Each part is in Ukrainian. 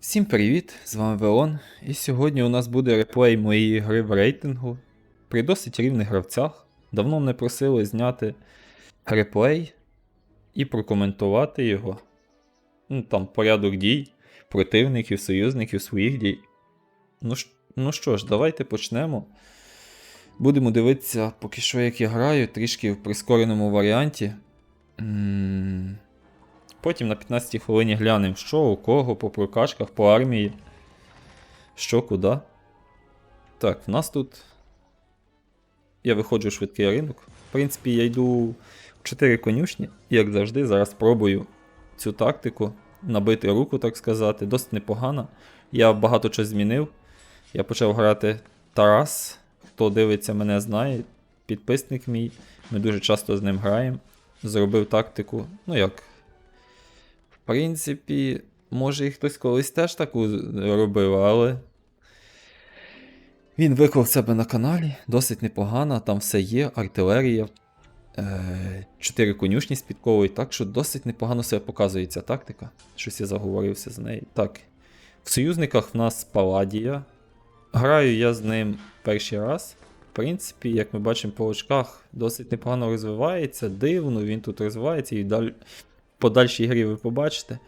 Всім привіт! З вами Велон. І сьогодні у нас буде реплей моєї гри в рейтингу при досить рівних гравцях. Давно мене просили зняти реплей і прокоментувати його. Ну, там порядок дій, противників, союзників, своїх дій. Ну, ну що ж, давайте почнемо. Будемо дивитися, поки що, як я граю, трішки в прискореному варіанті. М, Потім на 15 хвилині глянемо, що у кого по прокачках, по армії. Що куди. Так, в нас тут. Я виходжу в швидкий ринок. В принципі, я йду в 4 конюшні, як завжди, зараз спробую цю тактику набити руку, так сказати. Досить непогано. Я багато чого змінив. Я почав грати Тарас. Хто дивиться, мене знає. Підписник мій. Ми дуже часто з ним граємо. Зробив тактику, ну як, принципі, може і хтось колись теж таку робив, але. Він виклав себе на каналі, досить непогано, там все є, артилерія, е, 4 конюшні з підковою, так що досить непогано себе показує ця тактика. Щось я заговорився з нею. Так. В союзниках в нас Паладія. Граю я з ним перший раз. В принципі, як ми бачимо по очках, досить непогано розвивається, дивно, він тут розвивається і далі подальшій грі ви побачите.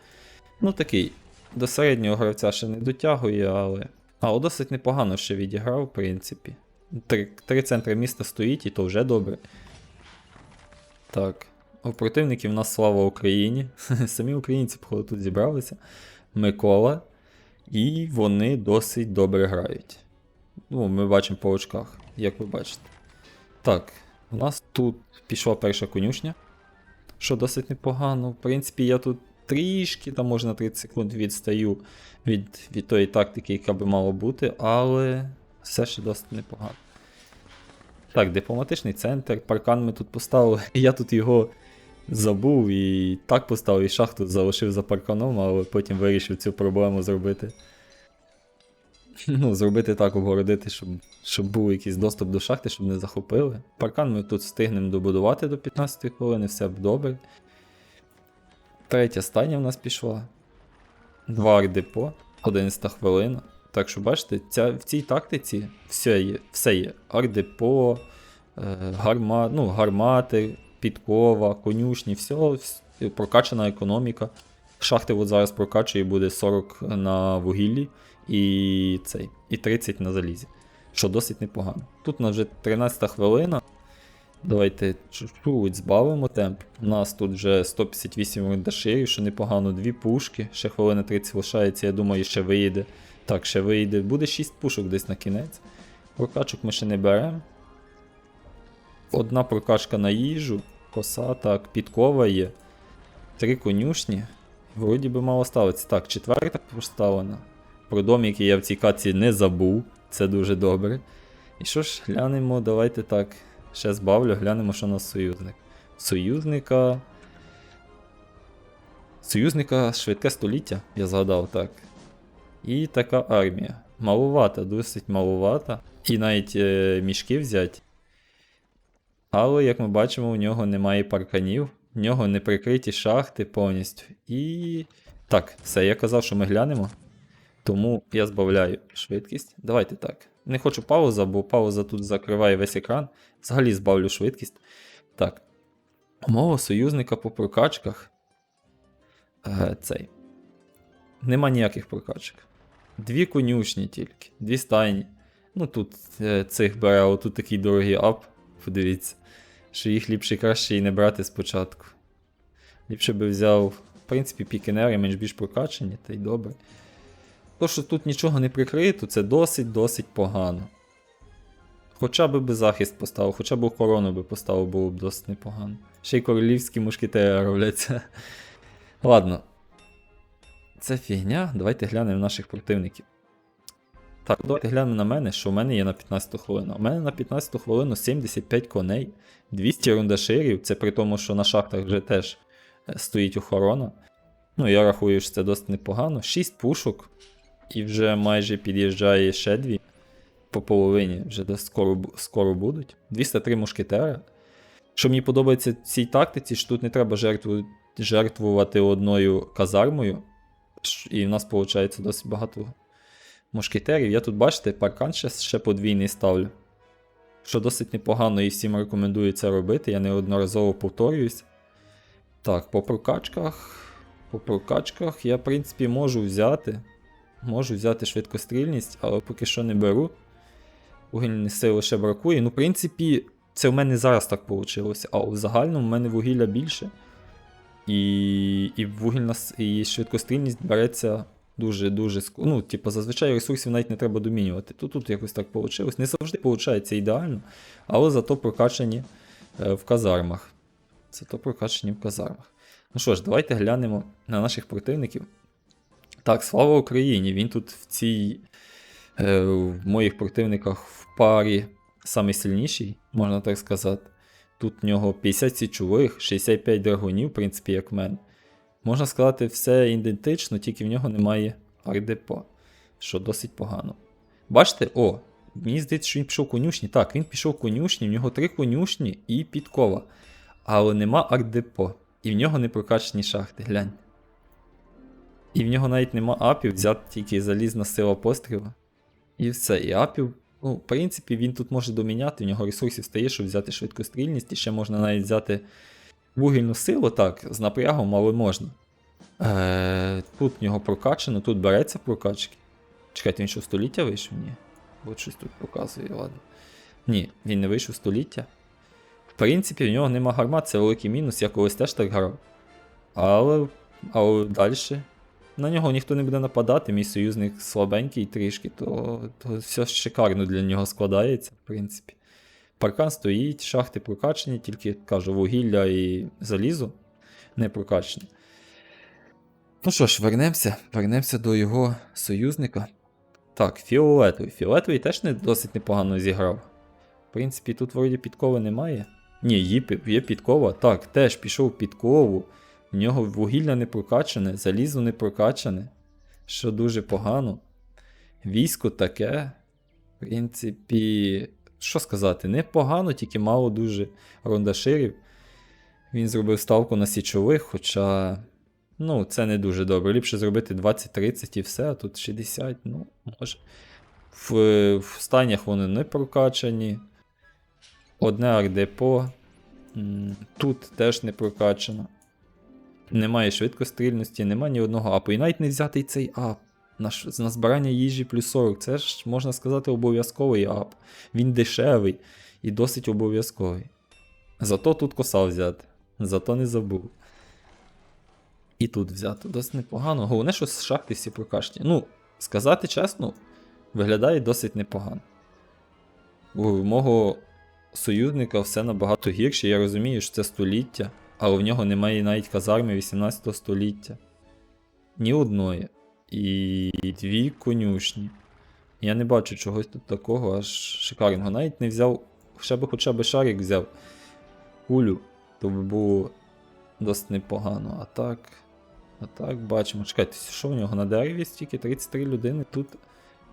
Ну такий, до середнього гравця ще не дотягує, але. Але досить непогано ще відіграв, в принципі. Три, три центри міста стоїть, і то вже добре. Так. У противників в нас слава Україні. Самі українці, походу, тут зібралися. Микола. І вони досить добре грають. Ну, ми бачимо по очках, як ви бачите. Так, у нас тут пішла перша конюшня що досить непогано. В принципі, я тут трішки, там можна 30 секунд відстаю від, від тої тактики, яка би мала бути, але все ще досить непогано. Так, дипломатичний центр, паркан ми тут поставили. Я тут його забув і так поставив, і шахту залишив за парканом, але потім вирішив цю проблему зробити. Ну, зробити так, обгородити, щоб, щоб був якийсь доступ до шахти, щоб не захопили. Паркан ми тут встигнемо добудувати до 15 хвилини, все добре. Третя стадія в нас пішла. Два ардепо, 11 хвилина. Так що, бачите, ця, в цій тактиці все є. Все є. Ардепо, е, гарма, ну, гармати, підкова, конюшні, все, вс- прокачана економіка. Шахти от зараз прокачує буде 40 на вугіллі і цей, і 30 на залізі. Що досить непогано. Тут у нас вже 13 хвилина. Давайте чуть збавимо темп. У нас тут вже 158 рундаширів, що непогано, дві пушки. Ще хвилина 30 лишається, я думаю, ще виїде. Так, ще виїде. Буде 6 пушок десь на кінець. Прокачок ми ще не беремо. Одна прокачка на їжу, коса, так, підкова є. Три конюшні. Вроді би мало ставиться. Так, четверта поставлена. Про дом, який я в цій каці не забув. Це дуже добре. І що ж, глянемо, давайте так. Ще збавлю, глянемо, що у нас союзник. Союзника. Союзника швидке століття, я згадав так. І така армія. Маловата, досить маловата. І навіть е, мішки взять. Але, як ми бачимо, у нього немає парканів, в нього не прикриті шахти повністю. І. Так, все, я казав, що ми глянемо. Тому я збавляю швидкість. Давайте так. Не хочу пауза, бо пауза тут закриває весь екран. Взагалі збавлю швидкість. Так. Умова союзника по прокачках. Е, цей. Нема ніяких прокачок. Дві конюшні тільки, дві стайні. Ну тут е, цих бере, а тут такий дорогий ап. Подивіться, що їх ліпше і краще і не брати спочатку. Ліпше би взяв, в принципі, пікінери менш більш прокачані, та й добре. То, що тут нічого не прикрито, це досить-досить погано. Хоча б би захист поставив, хоча б охорону би поставив, було б досить непогано. Ще й королівські мушкетери робляться. Ладно. Це фігня. Давайте глянемо наших противників. Так, давайте глянемо на мене, що в мене є на 15 хвилину. У мене на 15 хвилину 75 коней, 200 рундаширів, це при тому, що на шахтах вже теж е, стоїть охорона. Ну, я рахую, що це досить непогано. 6 пушок, і вже майже під'їжджає ще дві. По половині вже десь скоро, скоро будуть. 203 мушкетера. Що мені подобається в цій тактиці, що тут не треба жертву, жертвувати одною казармою. І в нас виходить досить багато мушкетерів. Я тут, бачите, паркан ще, ще подвійний ставлю. Що досить непогано і всім рекомендую це робити. Я неодноразово повторююсь. Так, по прокачках. По прокачках я, в принципі, можу взяти. Можу взяти швидкострільність, але поки що не беру. Вугільної сили ще бракує. Ну, в принципі, це в мене зараз так вийшло. А в загальному в мене вугілля більше. І, і вугільна і швидкострільність береться дуже-дуже Ну, типу, зазвичай ресурсів навіть не треба домінювати. Тут, тут якось так вийшло. Не завжди виходить ідеально, але зато прокачані е, в казармах. Зато прокачані в казармах. Ну що ж, давайте глянемо на наших противників. Так, слава Україні! Він тут в цій е, в моїх противниках в парі найсильніший, можна так сказати. Тут в нього 50 січових, 65 драгунів, в принципі, як в мене. Можна сказати, все ідентично, тільки в нього немає ардепо, що досить погано. Бачите, о, мені здається, що він пішов конюшні. Так, він пішов конюшні, в нього три конюшні і підкова. Але нема ардепо. І в нього не прокачані шахти, глянь. І в нього навіть нема апів, взяти тільки залізна сила постріла. І все. І апів, ну, в принципі, він тут може доміняти, в нього ресурсів стає, щоб взяти швидкострільність, і ще можна навіть взяти вугільну силу, так, з напрягом, але можна. Е, тут в нього прокачано, тут береться прокачки. Чекайте, він що століття вийшов? Ні. От щось тут показує, ладно. Ні, він не вийшов століття. В принципі, в нього нема гармат, це великий мінус, я колись теж так грав. Але, але далі. На нього ніхто не буде нападати, мій союзник слабенький трішки, то, то все шикарно для нього складається, в принципі. Паркан стоїть, шахти прокачані, тільки кажу, вугілля і залізо не прокачані. Ну що ж, вернемося, вернемося до його союзника. Так, фіолетовий. Фіолетовий теж не досить непогано зіграв. В принципі, тут вроді підкови немає. Ні, є, є підкова. Так, теж пішов підкову. В нього вугілля не прокачане, залізо не прокачане, що дуже погано. Військо таке. В принципі, що сказати, непогано, тільки мало дуже рондаширів. Він зробив ставку на січових, хоча. Ну, це не дуже добре. Ліпше зробити 20-30 і все, а тут 60, ну, може. В, в станях вони не прокачані. Одне ардепо. Тут теж не прокачано. Немає швидкострільності, немає ні одного апу. І навіть не взятий цей ап. На, ш- на збирання їжі плюс 40. Це ж, можна сказати, обов'язковий ап. Він дешевий і досить обов'язковий. Зато тут коса взяти. Зато не забув. І тут взято. Досить непогано. Головне, що з шахти всі прокачені. Ну, сказати чесно, виглядає досить непогано. У мого союзника все набагато гірше. Я розумію, що це століття, але в нього немає навіть казарми 18 століття. Ні одної. І дві конюшні. Я не бачу чогось тут такого, аж шикарного. Навіть не взяв, ще би хоча б шарик взяв кулю, то би було досить непогано. А так. А так, бачимо. Чекайте, що в нього на дереві стільки 33 людини. Тут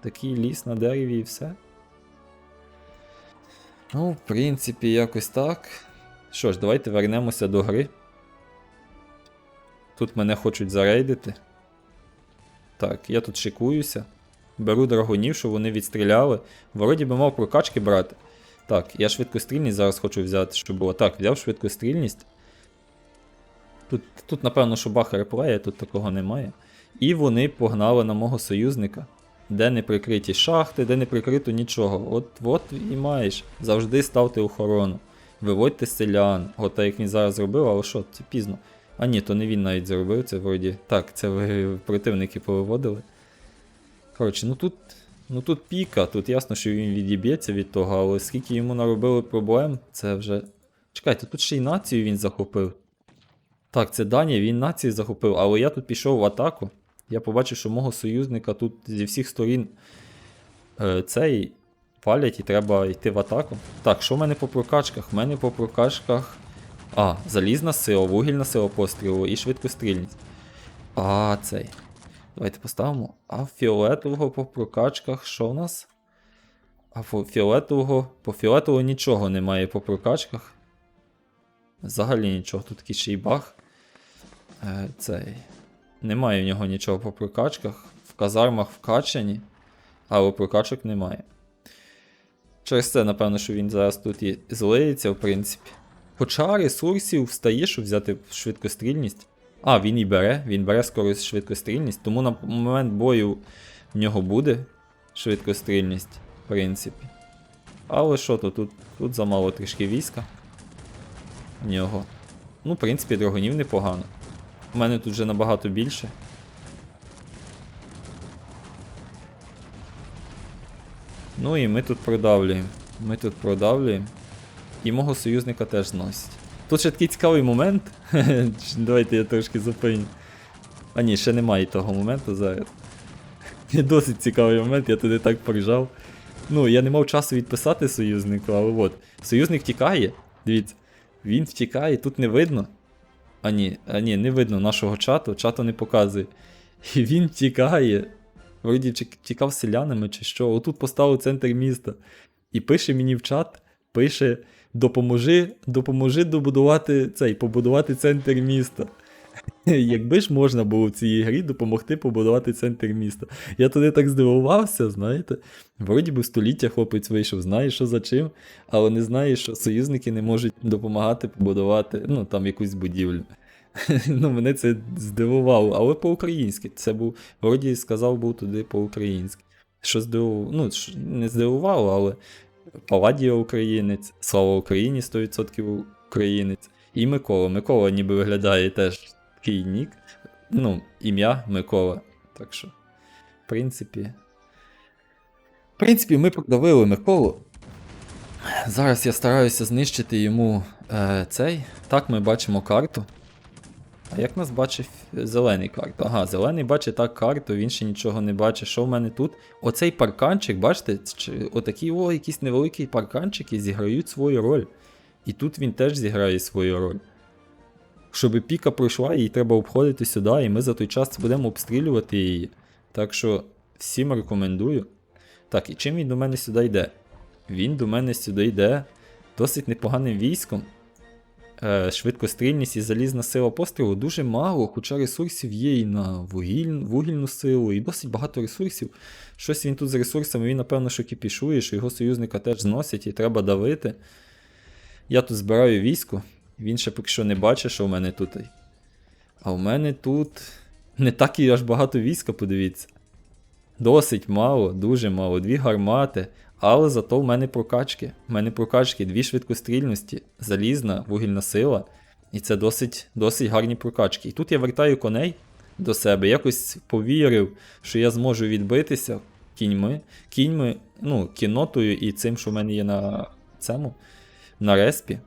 такий ліс на дереві і все. Ну, в принципі, якось так. Що ж, давайте вернемося до гри. Тут мене хочуть зарейдити. Так, я тут шикуюся. Беру драгунів, щоб вони відстріляли. Вроді би мав прокачки брати. Так, я швидкострільність зараз хочу взяти, щоб було. Так, взяв швидкострільність. Тут, тут напевно, що баха реплеє, тут такого немає. І вони погнали на мого союзника. Де не прикриті шахти, де не прикрито нічого. От от і маєш. Завжди ставте охорону. Виводьте селян. От як він зараз зробив, але що, це пізно. А ні, то не він навіть зробив, це вроді. Так, це ви противники повиводили. Коротше, ну тут. Ну тут піка, тут ясно, що він відіб'ється від того, але скільки йому наробили проблем, це вже. Чекайте, тут ще й націю він захопив. Так, це Данія, він нації захопив, але я тут пішов в атаку. Я побачив, що мого союзника тут зі всіх сторін е, цей палять і треба йти в атаку. Так, що в мене по прокачках? В мене по прокачках. А, залізна сила, вугільна сила пострілу і швидкострільність. А, цей. Давайте поставимо. А фіолетового по прокачках що в нас? А по фіолетового. По фіолетового нічого немає по прокачках. Взагалі нічого, тут такий ще й баг. Е, цей. Немає в нього нічого по прокачках. В казармах вкачані, але прокачок немає. Через це, напевно, що він зараз тут і злиється, в принципі. Хоча ресурсів встає, щоб взяти швидкострільність. А, він і бере, він бере скоро швидкострільність, тому на момент бою в нього буде швидкострільність, в принципі. Але що то, тут, тут замало трішки війська. В нього. Ну, в принципі, драгунів непогано. У мене тут вже набагато більше. Ну і ми тут продавлюємо. Ми тут продавлюємо. І мого союзника теж зносять. Тут ще такий цікавий момент. Давайте я трошки зупиню. А ні, ще немає того моменту зараз. Досить цікавий момент, я туди так поржав. Ну, я не мав часу відписати союзнику, але от. Союзник втікає. Дивіться, він втікає, тут не видно. А ні, а ні, не видно нашого чату, чату не показує. І він тікає. Вроді тікав селянами чи що. Отут поставив центр міста. І пише мені в чат, пише: допоможи, допоможи добудувати цей, побудувати центр міста. Якби ж можна було в цій грі допомогти побудувати центр міста. Я туди так здивувався, знаєте. Вроді би століття хлопець вийшов, знає, що за чим, але не знає, що союзники не можуть допомагати побудувати ну, там якусь будівлю. ну, мене це здивувало, але по-українськи. Це був, вроді сказав, був туди по-українськи. Що здивувало, ну, не здивувало, але Паладія українець, слава Україні 100% українець. І Микола. Микола ніби виглядає теж такий нік. Ну, ім'я Микола. Так що, в принципі. В принципі, ми продавили Миколу. Зараз я стараюся знищити йому е, цей. Так, ми бачимо карту. А як нас бачить зелений карту? Ага, зелений бачить так карту, він ще нічого не бачить. Що в мене тут? Оцей парканчик, бачите, чи- отакі о, якісь невеликі парканчики зіграють свою роль. І тут він теж зіграє свою роль. Щоб піка пройшла, її треба обходити сюди, і ми за той час будемо обстрілювати її. Так що всім рекомендую. Так, і чим він до мене сюди йде? Він до мене сюди йде досить непоганим військом. Е, швидкострільність і залізна сила пострілу дуже мало, хоча ресурсів є і на вугіль, вугільну силу, і досить багато ресурсів. Щось він тут з ресурсами, він, напевно, що кіпішує, що його союзника теж зносять і треба давити. Я тут збираю військо, він ще поки що не бачить, що в мене тут. А в мене тут не так і аж багато війська, подивіться. Досить мало, дуже мало. Дві гармати, але зато в мене прокачки. В мене прокачки, дві швидкострільності, залізна, вугільна сила. І це досить, досить гарні прокачки. І тут я вертаю коней до себе. Якось повірив, що я зможу відбитися кіньми, кіньми, ну, кіннотою і цим, що в мене є на цьому, на респі.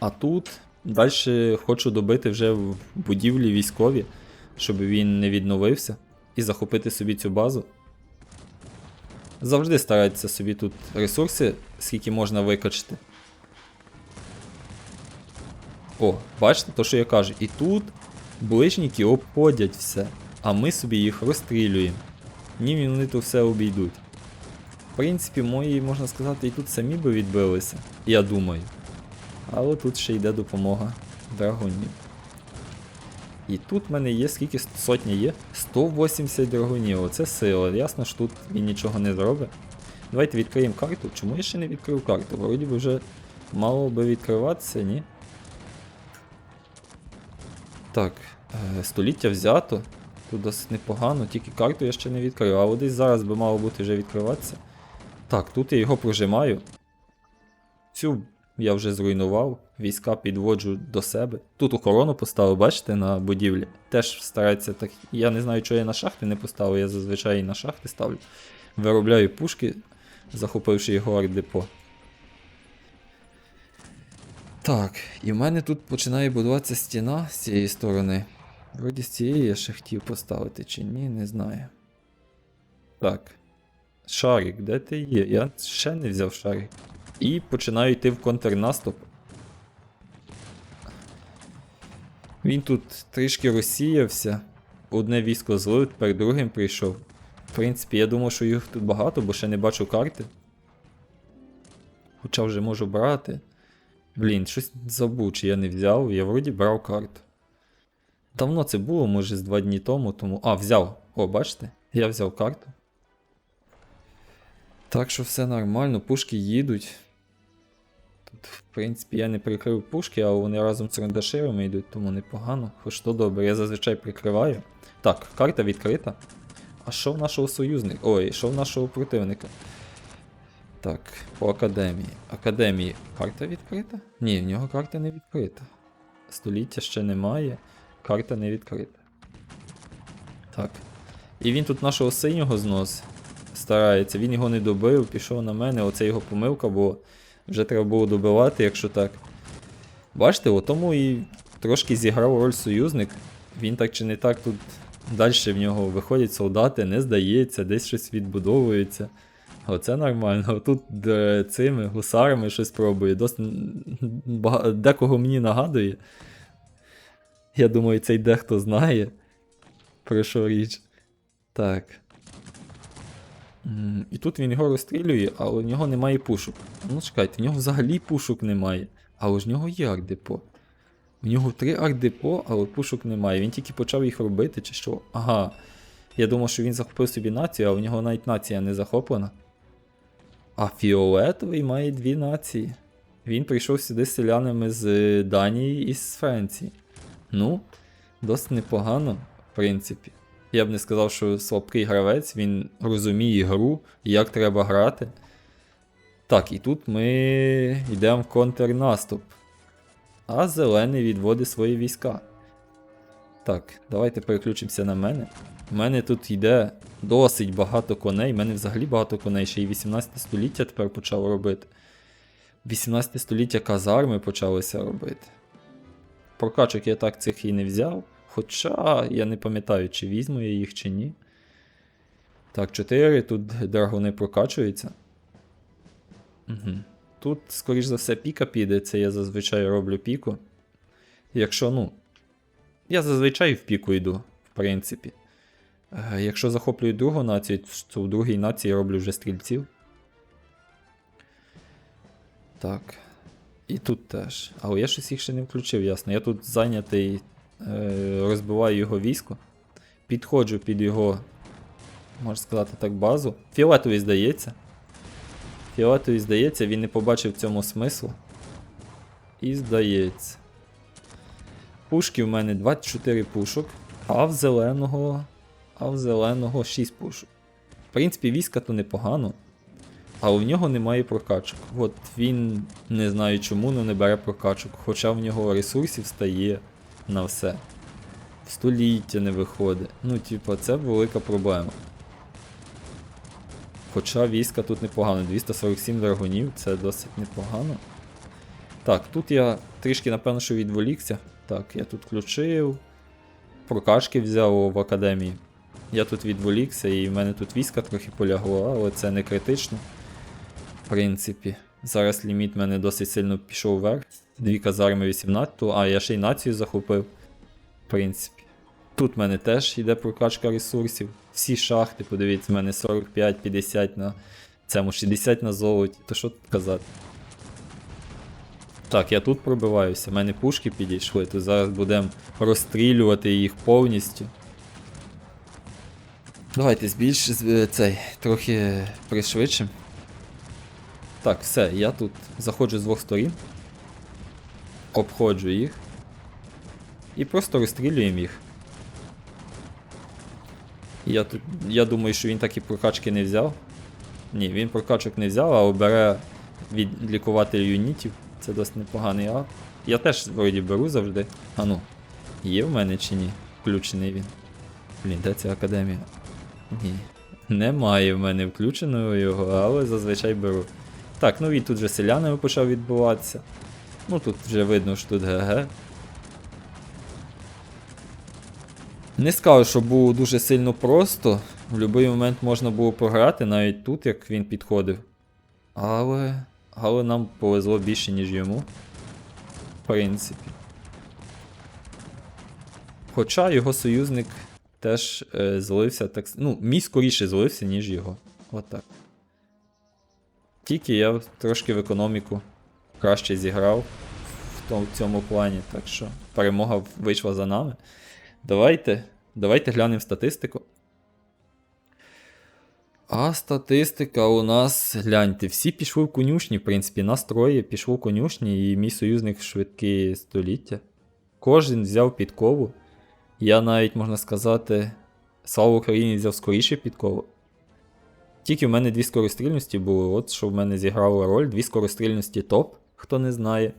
А тут далі хочу добити вже в будівлі військові, щоб він не відновився і захопити собі цю базу. Завжди старайтеся собі тут ресурси, скільки можна викачати. О, бачите, то що я кажу. І тут ближніки обходять все, а ми собі їх розстрілюємо. Ні, вони то все обійдуть. В принципі, мої, можна сказати, і тут самі би відбилися, я думаю. Але тут ще йде допомога драгонів. І тут в мене є скільки сотні є? 180 драгунів. Оце сила. Ясно, що тут він нічого не зробить. Давайте відкриємо карту. Чому я ще не відкрив карту? Вроді би вже мало би відкриватися, ні? Так, е, століття взято. Тут досить непогано, тільки карту я ще не відкрив, а десь зараз би мало бути вже відкриватися. Так, тут я його прожимаю. Цю я вже зруйнував, війська підводжу до себе. Тут охорону поставив, бачите, на будівлі. Теж старається так. Я не знаю, чого я на шахти не поставив, я зазвичай і на шахти ставлю. Виробляю пушки, захопивши його арт-депо. Так, і в мене тут починає будуватися стіна з цієї сторони. Вроді з цієї я ще хотів поставити чи ні, не знаю. Так. Шарик, де ти є? Я ще не взяв шарик. І починаю йти в контрнаступ. Він тут трішки розсіявся. Одне військо злив, тепер другим прийшов. В принципі, я думав, що їх тут багато, бо ще не бачу карти. Хоча вже можу брати. Блін, щось забув, чи я не взяв, я вроді брав карту. Давно це було, може, з два дні тому, тому. А, взяв. О, бачите? Я взяв карту. Так що все нормально, пушки їдуть. В принципі, я не прикрив пушки, але вони разом з рандаширами йдуть, тому непогано. Хоч то добре, я зазвичай прикриваю. Так, карта відкрита. А що в нашого союзника? Ой, що в нашого противника? Так, по академії. Академії. Карта відкрита? Ні, в нього карта не відкрита. Століття ще немає. Карта не відкрита. Так. І він тут нашого синього знос старається. Він його не добив, пішов на мене. Оце його помилка, бо вже треба було добивати, якщо так. Бачите, о тому і трошки зіграв роль союзник. Він так чи не так тут далі в нього виходять солдати, не здається, десь щось відбудовується. Оце нормально. Тут де, цими гусарами щось пробує. Досить декого мені нагадує. Я думаю, цей дехто знає, про що річ. Так. І тут він його розстрілює, але у нього немає пушок. Ну чекайте, в нього взагалі пушок немає. Але ж в нього є ардепо. В нього три ардепо, але пушок немає. Він тільки почав їх робити, чи що? Ага. Я думав, що він захопив собі націю, а в нього навіть нація не захоплена. А фіолетовий має дві нації. Він прийшов сюди з селянами з е, Данії і з Франції. Ну, досить непогано, в принципі. Я б не сказав, що слабкий гравець, він розуміє гру, як треба грати. Так, і тут ми йдемо в контрнаступ. А зелений відводить свої війська. Так, давайте переключимося на мене. У мене тут йде досить багато коней. У мене взагалі багато коней, ще й 18 століття тепер почало робити. 18 століття казарми почалося робити. Прокачок я так цих і не взяв. Хоча я не пам'ятаю, чи візьму я їх, чи ні. Так, 4, тут драгони прокачуються. Угу. Тут, скоріш за все, піка піде, це я зазвичай роблю піку. Якщо, ну. Я зазвичай в піку йду, в принципі. Е, Якщо захоплюю другу націю, то в другій нації роблю вже стрільців. Так. І тут теж. Але я щось їх ще не включив, ясно. Я тут зайнятий, розбиваю його військо. Підходжу під його, можна сказати так, базу. Фіолетовий здається. Фіолетовий здається, він не побачив цьому смислу. І здається. Пушки в мене 24 пушок, а в зеленого. А в зеленого 6 пушок. В принципі, війська то непогано. Але в нього немає прокачок. От він не знаю чому, але не бере прокачок. Хоча в нього ресурсів стає на все. В століття не виходить. Ну, типа, це велика проблема. Хоча війська тут непогано. 247 драгунів, це досить непогано. Так, тут я трішки, напевно, що відволікся. Так, я тут включив. Прокачки взяв в академії. Я тут відволікся і в мене тут війська трохи полягло, але це не критично. В принципі, зараз ліміт мене досить сильно пішов вверх. Дві казарми 18, а я ще й націю захопив. В принципі. Тут в мене теж йде прокачка ресурсів. Всі шахти, подивіться, в мене 45-50 на цьому 60 на золоті. То що тут казати? Так, я тут пробиваюся, в мене пушки підійшли, то зараз будемо розстрілювати їх повністю. Давайте збільш цей трохи пришвидшим. Так, все, я тут заходжу з двох сторін. Обходжу їх. І просто розстрілюємо їх. Я тут. Я думаю, що він так і прокачки не взяв. Ні, він прокачок не взяв, а бере від юнітів. Це досить непоганий ап. Я теж вроді беру завжди. А ну, є в мене чи ні? Включений він. Блін, де ця академія? Ні. Немає в мене включеного його, але зазвичай беру. Так, ну він тут вже селянами почав відбуватися. Ну тут вже видно, що тут ГГ. Не скажу, що було дуже сильно просто. В будь-який момент можна було програти, навіть тут, як він підходив. Але. Але нам повезло більше, ніж йому. В принципі. Хоча його союзник теж е, злився так. Ну, мій скоріше злився, ніж його. Отак. Тільки я трошки в економіку краще зіграв в цьому плані, так що перемога вийшла за нами. Давайте, давайте глянемо статистику. А статистика у нас, гляньте, всі пішли в конюшні, в принципі, нас троє пішло в конюшні, і мій союзник швидкі століття. Кожен взяв підкову. Я навіть, можна сказати, слава Україні взяв скоріше підкову. Тільки в мене дві скорострільності були, от що в мене зіграло роль, дві скорострільності топ, хто не знає.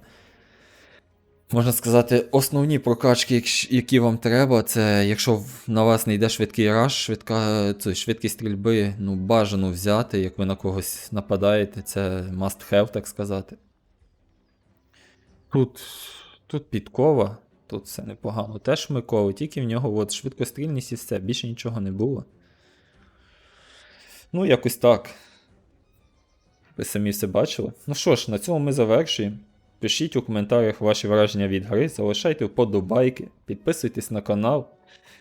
Можна сказати, основні прокачки, які вам треба, це якщо на вас не йде швидкий раш, швидка, це, швидкість стрільби, ну бажано взяти, як ви на когось нападаєте, це must have, так сказати. Тут, тут підкова, тут все непогано. Теж Микола, тільки в нього от швидкострільність і все, більше нічого не було. Ну, якось так. Ви самі все бачили. Ну що ж, на цьому ми завершуємо. Пишіть у коментарях ваші враження від гри, залишайте вподобайки, підписуйтесь на канал.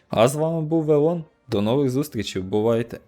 А з вами був Велон. До нових зустрічей, бувайте!